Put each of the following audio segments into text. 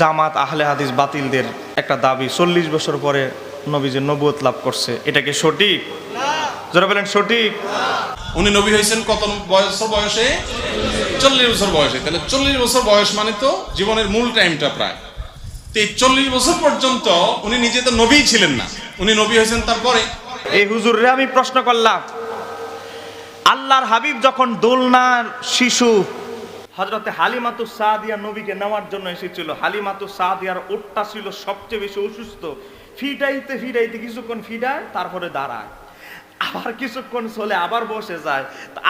জামাত আহলে হাদিস বাতিলদের একটা দাবি চল্লিশ বছর পরে নবীজি নবুয়ত লাভ করছে। এটা কি সঠিক? যারা বলেন সঠিক? উনি নবী হয়েছেন কত বছর বয়সে? চল্লিশ বছর বয়সে। তাহলে চল্লিশ বছর বয়স মানে তো জীবনের মূল টাইমটা প্রায়। তো এই চল্লিশ বছর পর্যন্ত উনি নিজে তো নবীই ছিলেন না। উনি নবী হয়েছেন তারপরে। এই হুজুররে আমি প্রশ্ন করলাম আল্লাহর হাবিব যখন দোলনার শিশু হজরতে হালিমাতু সাদিয়া নবীকে নেওয়ার জন্য এসেছিল। হালিমাতু সাদিয়ার ওটটা ছিল সবচেয়ে বেশি অসুস্থ। ফিটাইতে ফিটাইতে কিছুক্ষণ ফিটায় তারপরে দাঁড়ায়। আবার কিছুক্ষণ চলে, আবার বসে যায়।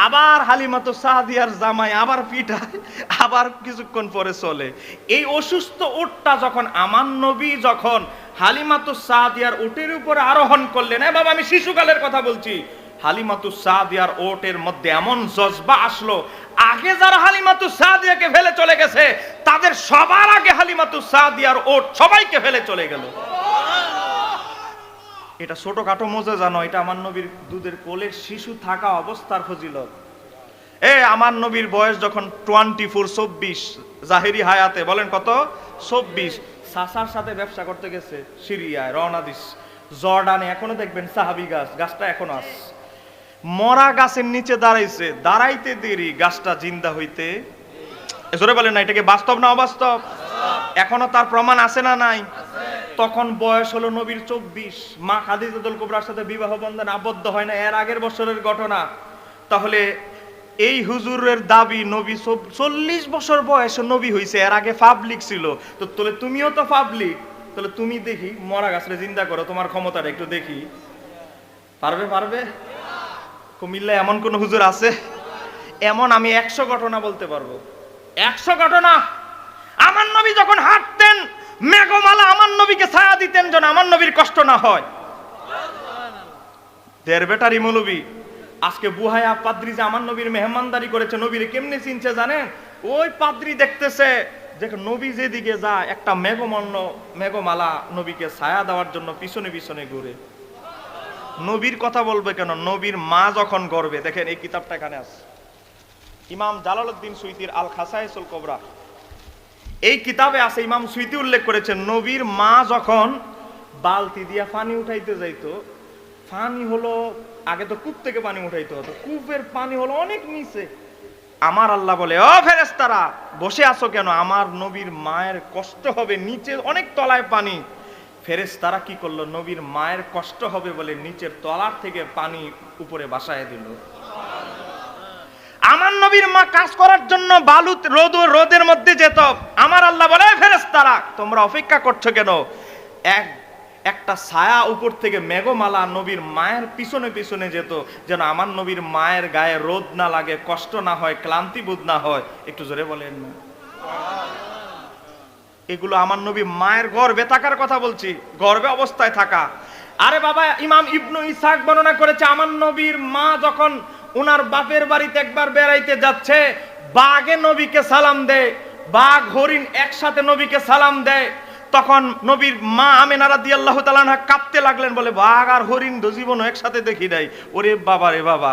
আবার হালিমাতু সাদিয়ার জামাই আবার পিঠায় আবার কিছুক্ষণ পরে চলে। এই অসুস্থ ওটটা যখন আমার নবী যখন হালিমাতু সাদিয়ার ওটের উপরে আরোহণ করলেন হ্যাঁ বাবা, আমি শিশুকালের কথা বলছি। হালিমাতু সাদিয়ার ওটের মধ্যে এমন জজবা আসলো, আগে যারা হালিমাতু সাদিয়াকে ফেলে চলে গেছে, তাদের সবার আগে হালিমাতু সাদিয়ার ওট সবাইকে ফেলে চলে গেল। এটা ছোটখাটো মজা জানো এটা আমার নবীর দুধের কোলের শিশু থাকা অবস্থার ফজিলত। এ, আমার নবীর বয়স যখন টোয়েন্টি ফোর, চব্বিশ, জাহেরি হায়াতে, বলেন কত? চব্বিশ। সাসার সাথে ব্যবসা করতে গেছে সিরিয়ায়, রওনা দিস। জর্ডানে, এখনও দেখবেন সাহাবি গাছ, গাছটা এখনও আছে। মরা গাছের নিচে দাঁড়াইছে, দাঁড়াইতে দেরি, গাছটা জিন্দা হইতে। জোরে বলেন না এটাকে বাস্তব না অবাস্তব? এখনও তার প্রমাণ আছে না নাই? তখন বয়স হলো নবীর চব্বিশ। মা খাদিজাতুল কুবরার সাথে বিবাহ বন্ধন আবদ্ধ হয় না, এর আগের বছরের ঘটনা। তাহলে এই হুজুরের দাবি, নবী চল্লিশ বছর বয়সে নবী হইছে, এর আগে পাবলিক ছিল। তো তাহলে তুমিও তো পাবলিক তাহলে তুমি দেখি, মরা গাছরে জিন্দা করো, তোমার ক্ষমতাটা একটু দেখি। পারবে পারবে? কুমিল্লা এমন কোন হুজুর আছে? এমন আমি একশো ঘটনা বলতে পারব। একশো ঘটনা! আমার নবী যখন হাঁটতেন, মেঘমালা আমার নবীকে ছায়া দিতেন যেন আমার নবীর কষ্ট না হয়। দেড় বেটারি মৌলবী আজকে বুহায়া পাদ্রি যে আমার নবীর মেহমানদারি করেছে, নবীরে কেমনে চিনছে জানেন? ওই পাদ্রি দেখতেছে যে নবী যেদিকে যায়, একটা মেঘমন্ন মেঘমালা নবীকে ছায়া দেওয়ার জন্য পিছনে পিছনে ঘুরে। নবীর কথা বলবে কেন? নবীর মা যখন গর্বে, দেখেন এই কিতাবটা এখানে আছে। ইমাম জালালউদ্দিন সুইতির আল খাসাইসুল কোবরা। এই কিতাবে আছে, ইমাম সুইতি উল্লেখ করেছেন, নবীর মা যখন বালতি দিয়া পানি উঠাইতে যাইতো, পানি হলো, আগে তো কূপ থেকে পানি উঠাইতে হতো, কূপের পানি হলো অনেক নিচে। আমার আল্লাহ বলে, ও ফেরেস্তারা বসে আছো কেন? আমার নবীর মায়ের কষ্ট হবে, নিচে অনেক তলায় পানি। ফেরেস্তারা কি করল? নবীর মায়ের কষ্ট হবে বলে নিচের তলার থেকে পানি উপরে বাসায় দিল। আমার নবীর মা কাজ করার জন্য বালু রোদ, রোদের মধ্যে যেত। আমার আল্লাহ বলে ফেরেস তারা, তোমরা অপেক্ষা করছ কেন? এক, একটা ছায়া উপর থেকে মেঘমালা নবীর মায়ের পিছনে পিছনে যেত, যেন আমার নবীর মায়ের গায়ে রোদ না লাগে, কষ্ট না হয়, ক্লান্তি বোধ না হয়। একটু জোরে বলেন না। এগুলো আমার নবী মায়ের গর্বে থাকার কথা বলছি গর্বে অবস্থায় থাকা। আরে বাবা, ইমাম ইবনু ইসাক বর্ণনা করেছে, আমার নবীর মা যখন ওনার বাপের বাড়িতে একবার বেড়াইতে যাচ্ছে, বাঘে নবীকে সালাম দেয়, বাঘ, হরিণ একসাথে নবীকে সালাম দেয়। তখন নবীর মা আমেনা রাদি আল্লাহ তালানহা কাঁপতে লাগলেন, বলে, বাঘ আর হরিণ তো জীবনও একসাথে দেখি দেয় ওরে বাবা রে বাবা,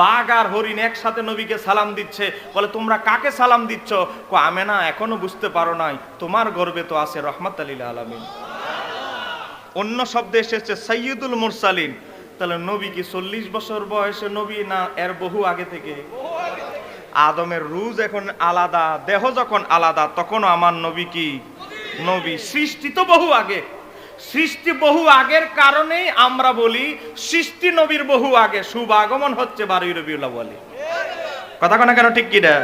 বাঘ আর হরিণ একসাথে নবীকে সালাম দিচ্ছে। বলে, তোমরা কাকে সালাম দিচ্ছ? কো, আমেনা এখনও বুঝতে পারো নাই, তোমার গর্বে তো আছে রহমত আলীল আলমিন। অন্য শব্দে এসেছে সৈয়দুল মুরসালিন। তাহলে নবী কি চল্লিশ বছর বয়সে নবী না এর বহু আগে থেকে? আদমের রুজ এখন আলাদা, দেহ যখন আলাদা, তখনও আমার নবী কি? নবী, সৃষ্টি তো বহু আগে। সৃষ্টি বহু আগের কারণেই আমরা বলি সৃষ্টি নবীর বহু আগে। শুভ আগমন হচ্ছে বারুই রবিউল্লাহ বলে কথা কেন কেন ঠিক কিনা?